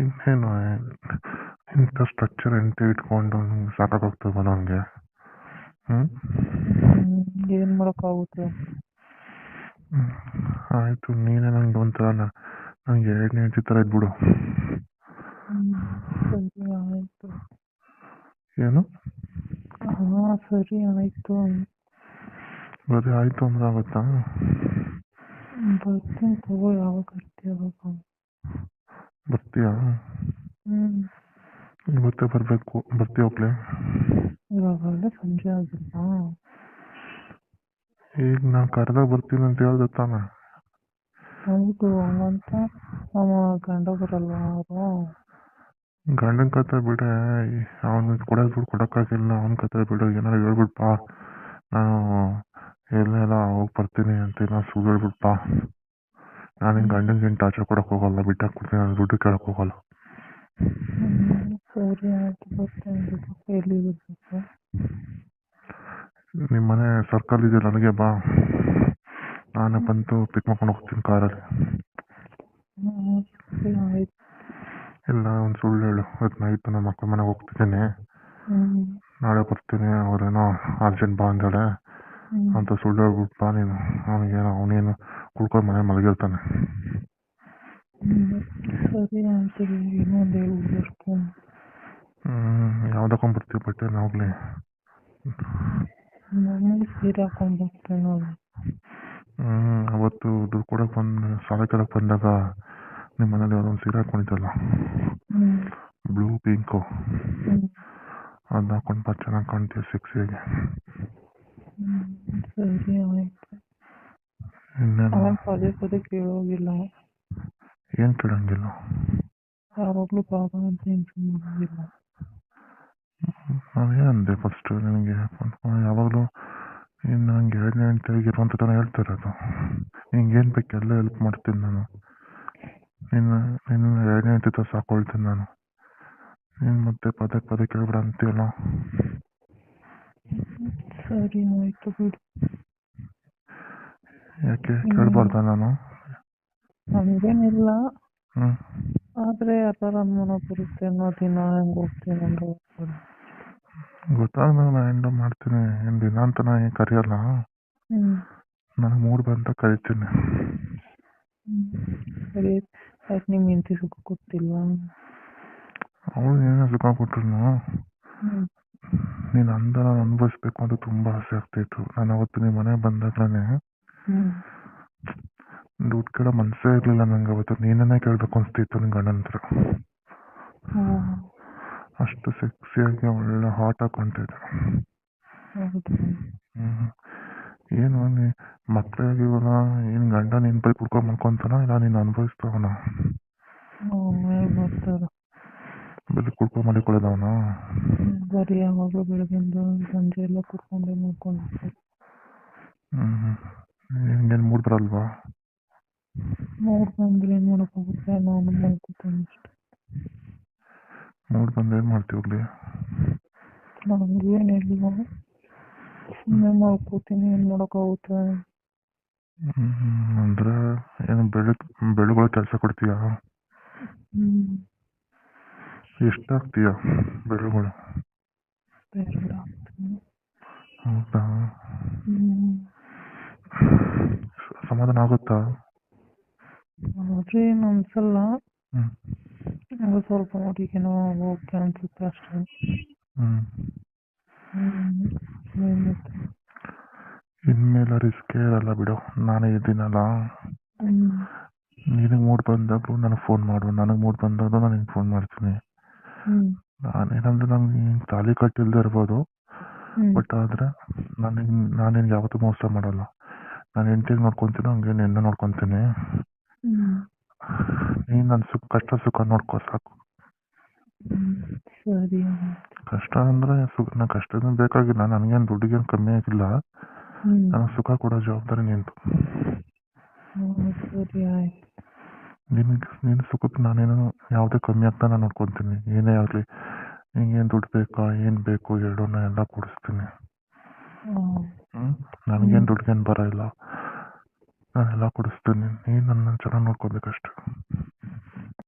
ಇನ್ನೇನು ಇಂಥ ಸ್ಟ್ರಕ್ಚರ್ ಎಂತ ಇಟ್ಕೊಂಡು ಸಾಕಾಗೋಗ್ತದೆ ನನಗೆ ಹ್ಞೂ ಏನು ಮಾಡೋಕ್ಕಾಗುತ್ತೆ? ಆಯಿತು ನೀನೇ ನಂಗೆ ಒಂಥರ ನನಗೆ ಎರಡನೇ ಚಿತ್ರ ಥರ ಇದ್ಬಿಡು. ಸರಿ ಆಯಿತು. ಏನು? ಹಾಂ ಸರಿ ಆಯಿತು. ಬರೀ ಆಯಿತು ಅಂದ್ರೆ ಆಗುತ್ತಾ? ಬರ್ತೀನಿ ತಗೋ ಯಾವಾಗ ಬರ್ತೀಯ ಅವಾಗ. ಬರ್ತೀಯಾ? ಹ್ಮ್. ಇವತ್ತೇ ಬರಬೇಕು ಬರ್ತೀಯ ಒಬ್ಳೆ ಇವಾಗಲೇ ಸಂಜೆ ಆಗಿಲ್ಲ ಈಗ ನಾ ಕರೆದಾಗ ಬರ್ತೀನಿ ಅಂತ ಹೇಳ್ದೆ ತಾನೆ. ಹೌದು ಹಂಗಂತ. ನಮ್ಮ ಗಂಡ ಬರಲ್ಲ ಅವರು? ಗಂಡನ ಕತೆ ಬಿಡೆ ಅವನು ಕೊಡೋದು ದುಡ್ಡು ಕೊಡೋಕ್ಕಾಗಿಲ್ಲ ಅವನ ಕತೆ ಬಿಡು ಏನಾರು ಹೇಳ್ಬಿಟ್ಪ ನಾನು ಎಲ್ಲೆಲ್ಲ ಹೋಗಿ ಬರ್ತೀನಿ ಅಂತ ಏನೋ ಸುಳ್ಳು ಹೇಳ್ಬಿಟ್ಪ ನಾನು ಹಿಂಗೆ ಗಂಡನಿಗೆ ಏನು ಟಾರ್ಚರ್ ಹೋಗಲ್ಲ ಹೋಗಲ್ಲ ಬಿಟ್ಟಾಕ್ಬಿಡ್ತೀನಿ ನಾನು ದುಡ್ಡು ಕೇಳೋಕೆ ಹೋಗಲ್ಲ. ಹ್ಮ್, ಸರಿ ಆಯಿತು ಬರ್ತೀನಿ ಬಿಡು. ಎಲ್ಲಿ ಬರ್ಬೇಕು ನಿಮ್ಮ ಮನೆ ಸರ್ಕಲ್ ಇದೆ ನನಗೆ ಬಾ. ನಾನೇ ಬಂದು ಪಿಕ್ ಮಾಡ್ಕೊಂಡು ಹೋಗ್ತೀನಿ ಕಾರಲ್ಲಿ. ಹ್ಞೂ ಸರಿ ಆಯಿತು. ಇಲ್ಲ ಒಂದು ಸುಳ್ಳು ಹೇಳು. ಇವತ್ತು ನೈಟ್ ನಮ್ಮ ಅಕ್ಕ ಮನೆಗೆ ಹೋಗ್ತಿದ್ದೀನಿ. ನಾಳೆ ಬರ್ತೀನಿ ಅವ್ರೇನೋ ಅರ್ಜೆಂಟ್ ಬಾ ಅಂದಾಳೆ ಅಂತ ಸುಳ್ಳು ಹೇಳ್ಬಿಟ್ಟು ಬಾ ನೀನು. ಅವನಿಗೇನು ಅವನೇನು ಕುಳ್ಕೊಂಡು ಮನೆ ಮಲಗಿರ್ತಾನೆ. ಹ್ಮ್, ಸರಿ ಆಯಿತು ಇನ್ನೊಂದು ಹೇಳ್ಬಿಟ್ಟು ಹ್ಞೂ ಯಾವ್ದು ಬರ್ತೀವಿ ಬಟ್ಟೆ ಹೋಗ್ಲಿ ಮನೇಲಿ ಸೀರೆ ಹಾಕೊಂಡು ಬರ್ತೀನಿ ಹ್ಞೂ ಅವತ್ತು ದುಡ್ಡು ಕೊಡಕ್ ಬಂದು ಸಾಲ ಕೇಳಕ್ಕೆ ಬಂದಾಗ ನಿಮ್ಮ ಮನೇಲಿ ಯಾವುದೋ ಒಂದು ಸೀರೆ ಹಾಕೊಂಡಿದ್ದಲ್ಲ ಬ್ಲೂ ಪಿಂಕು. ಅದ್ ಅದನ್ನ ಹಾಕೊಂಡು ಬಾ ಚೆನ್ನಾಗಿ ಕಾಣ್ತೀವಿ ಸಿಕ್ಸಿಗೆ ಸರಿ ಆಯಿತು. ಅವನು ಪದೇ ಪದೇ ಕೇಳೋಗಿಲ್ಲ. ಏನು ಕೇಳಂಗಿಲ್ಲ? ಯಾವಾಗಲೂ ಪಾಪ ಅಂತ ನೆನ್ಸು ಮಾಡೋದಿಲ್ಲ ನಾನೇನಂದೆ ಫಸ್ಟು ನನಗೆ? ಯಾವಾಗಲೂ ಇನ್ನು ನಂಗೆ ಎರಡನೇ ಹೆಂಡ್ತಿಯಾಗಿ ಇರುವಂಥದ್ದನ್ನ ಹೇಳ್ತಾ ಇರೋದು. ನಿಂಗೇನು ಬೇಕು ಎಲ್ಲ ಹೆಲ್ಪ್ ಮಾಡ್ತೀನಿ ನಾನು. ನಿನ್ನ ನಿನ್ನ ಎರಡನೇ ಹೆಂಡ್ತಿ ಥರ ಸಾಕೊಳ್ತೀನಿ ನಾನು. ನೀನು ಮತ್ತೆ ಪದೇ ಪದೇ ಕೇಳ್ಬೇಡ ಅಂತೀಯಲ್ಲ? ಸರಿ ಆಯಿತು ಬಿಡು. ಯಾಕೆ ಕೇಳಬಾರ್ದ ನಾನು? ಹಂಗೇನಿಲ್ಲ ಹ್ಞೂ ಆದರೆ ಯಾರು ಅನುಮಾನ ಬರುತ್ತೆ ಅನ್ನೋ ದಿನ ಹೆಂಗೆ ಹೋಗ್ತೀನಿ ಅಂತ ಹೋಗ್ತೀನಿ ಗೊತ್ತಾಗ ನಾನು ಹ್ಯಾಂಡಲ್ ಮಾಡ್ತೀನಿ ಏನ್ ದಿನ ಅಂತ ನಾನು ಏನು ಕರೆಯಲ್ಲ. ಹ್ಞೂ ನನಗೆ ಮೂಡ್ ಬಂತ ಕರಿತೀನಿ. ಸರಿ ಯಾಕೆ ನಿಮ್ಮ ಹೆಂಡತಿ ಸುಖ ಕೊಟ್ಟಿಲ್ಲ? ಅವಳು ಏನೇ ಸುಖ ಕೊಟ್ರು ನೀನು ಅಂದ ನಾನು ಅನುಭವಿಸ್ಬೇಕು ಅಂತ ತುಂಬಾ ಆಸೆ ಆಗ್ತಿತ್ತು ನಾನು ಅವತ್ತು ನಿಮ್ಮ ಮನೆಗೆ ಬಂದಾಗಲೇ ದುಡ್ಡು ಕೇಳೋ ಮನಸ್ಸೇ ಇರಲಿಲ್ಲ ನಂಗೆ ಅವತ್ತು. ನೀನೇ ಕೇಳಬೇಕು ಅನಿಸ್ತಿತ್ತು ನನ್ನ ಗಂಡನ ಹತ್ರ. ಅಷ್ಟು ಸೆಕ್ಸಿಯಾಗಿ ಒಳ್ಳೆ ಹಾಟ್ ಹೌದು. ಏನು ನೀ ಮಕ್ಕಳಾಗಿವಲ್ಲ ಏನು ಗಂಡ ನಿನ್ನ ಬೈ ಕುಡ್ಕೊಂಡು ಮಾಡ್ಕೊತಾನ ಇಲ್ಲ ನೀನು ಅನುಭವಿಸ್ತಾವನ? ಬೆಲ್ಲಿ ಕುಡ್ಕೊಂಡು ಮಲಿಕೊಳ್ಳೋದವನ? ಬರೀ ಯಾವಾಗಲೂ ಬೆಳಗಿಂದ ಸಂಜೆ ಎಲ್ಲ ಕುಡ್ಕೊಂಡೆ ಮಾಡ್ಕೊಂಡು ಹ್ಞೂ ಹ್ಞೂ ನಿನ್ಗೇನು ಮೂಡ್ ಬರಲ್ವಾ ಮೂಡ್ ಬಂದ್ರೆ ಏನು ಮಾಡೋಕ್ಕಾಗುತ್ತೆ ನಾನು ಮಲ್ಕೋತೀನಿ ಅಷ್ಟೆ. ಮೂಡ್ ಬಂದ್ರೆ ಏನು ಮಾಡ್ತೀವಿ ಹೋಗ್ಲಿ ನನಗೇನಿಲ್ಲ ಸುಮ್ಮನೆ ಮಾಡ್ಕೋತೀನಿ ಏನು ಮಾಡೋಕ್ಕಾಗುತ್ತೆ ಅಂದ್ರೆ ಏನು ಬೆಳಗ್ ಬೆಳಗ್ಗೆ ಕೆಲಸ ಕೊಡ್ತೀಯಾ? ಎಷ್ಟಾಗ್ತೀಯ ಬೆಳಗಳು? ಹೌದಾ? ಸಮಾಧಾನ ಆಗುತ್ತಾ ಅದೇನು ಅನ್ಸಲ್ಲ ಹ್ಮ್. ಹಂಗೆ ಸ್ವಲ್ಪ ನೋಡಿಗೇನೋ ಓಕೆ ಅನ್ಸುತ್ತೆ ಅಷ್ಟೇ. ಹ್ಮ್. ಹ್ಮ್. ಇನ್ಮೇಲೆ ರಿಸ್ಕ್ ಇರಲ್ಲ ಬಿಡು. ನಾನೇ ಇದ್ದೀನಲ್ಲ. ನಿನಗೆ ಮೂಡ್ ಬಂದಾಗಲೂ ನನಗೆ ಫೋನ್ ಮಾಡು. ನನಗೆ ಮೂಡ್ ಬಂದಾಗಲೂ ನಾನು ನಿನ್ಗೆ ಫೋನ್ ಮಾಡ್ತೀನಿ. ನಾನೇನಂದ್ರೆ ನಮ್ಗೆ ನಂಗೆ ತಾಲಿ ಕಟ್ಟಿಲ್ದೇ ಇರ್ಬೋದು. ಬಟ್ ಆದ್ರೆ ನಾನು ನಿನ್ಗೆ ಯಾವತ್ತೂ ಮೋಸ ಮಾಡಲ್ಲ. ನಾನು ಹೆಂಡತಿಗೆ ನೋಡ್ಕೊತೀನಿ ಹಂಗೆ ನಿನ್ನ ನೋಡ್ಕೊಂತೀನಿ. ನೀನ್ ನೀನು ನನ್ನ ಸುಖ ಕಷ್ಟ ಸುಖ ನೋಡ್ಕೋ ಸಾಕು. ಸರಿ ಕಷ್ಟ ಅಂದ್ರೆ ಸುಖ ನಾ ಕಷ್ಟದ ಬೇಕಾಗಿಲ್ಲ ನನಗೇನು ದುಡ್ಡಿಗೇನು ಕಮ್ಮಿ ಆಗಿಲ್ಲ. ನನಗೆ ಸುಖ ಕೊಡೋ ಜವಾಬ್ದಾರಿ ನಿಂತು ಸರಿ ಆಯ್ತು. ನಿನಗೆ ನಿನ್ನ ಸುಖಕ್ಕೆ ನಾನೇನು ಯಾವುದೇ ಕಮ್ಮಿ ಆಗ್ತಾ ನಾನು ನೋಡ್ಕೊತೀನಿ. ಏನೇ ಆಗಲಿ ನಿಂಗೇನು ದುಡ್ಡು ಬೇಕಾ ಏನು ಬೇಕು ಎರಡನ್ನ ಎಲ್ಲ ಕೊಡಿಸ್ತೀನಿ. ಹ್ಞೂ ನನಗೇನು ದುಡ್ಗೇನು ಬರ ಇಲ್ಲ ನಾನೆಲ್ಲ ಕೊಡಿಸ್ತೀನಿ. ನೀನು ನನ್ನ ಚೆನ್ನಾಗಿ ನೋಡ್ಕೋಬೇಕಷ್ಟೆ.